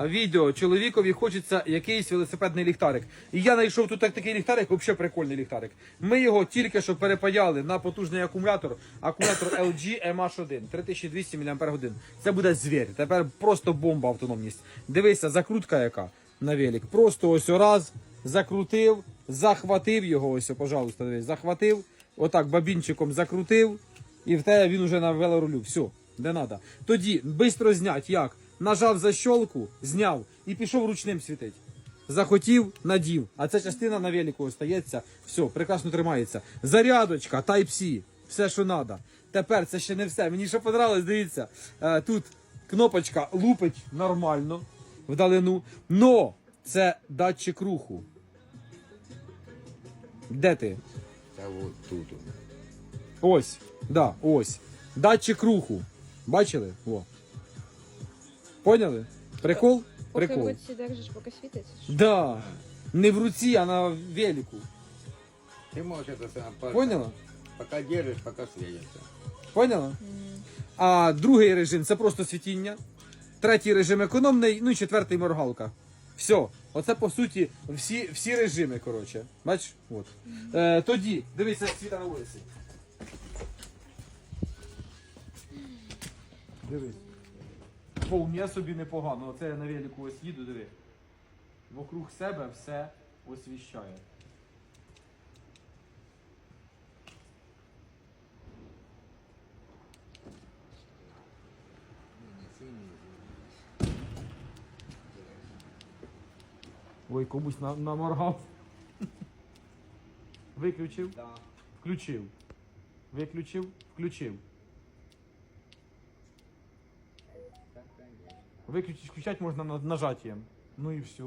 Відео чоловікові хочеться якийсь велосипедний ліхтарик. І я знайшов тут так- такий ліхтарик, взагалі прикольний ліхтарик. Ми його тільки що перепаяли на потужний акумулятор. Акумулятор LG MH1 3200 мАч. Це буде звір. Тепер просто бомба автономність. Дивися, закрутка яка на велик. Просто ось раз закрутив, захватив його. Ось, пожалуйста, дивись, захватив. Отак бабінчиком закрутив. І в тебе він уже на велорулю. Все, де надо. Тоді швидко знять, як? Нажав защолку, зняв і пішов ручним світить. Захотів, надів. А ця частина на велику остається. Все, прекрасно тримається. Зарядочка, Type-C, все, що треба. Тепер це ще не все. Мені що понравилось, дивіться. Е, тут кнопочка лупить нормально вдалину. Но це датчик руху. Де ти? Та от тут. Ось, да, ось. Датчик руху. Бачили? Во. Поняли? Прикол? Поки в руці держиш, поки світиться. Да. Не в руці, а на велику. Ты можешь это сам по- Поняла? Пока держишь, пока светится. Поняла? А другий режим це просто світіння. Третій режим економний, ну і четвертий моргалка. Все. Оце по суті всі, всі режими, коротше. Бачиш? От. Е, тоді, дивися, світа на вулиці. Дивись. Вполне собі непогано. Оце я на велику ось їду, диви. Вокруг себе все освіщає. Ой, комусь на, наморгав. Виключив. Да. Включив. Виключив, включив. Виключити, включать можна на- нажатием. Ну і все.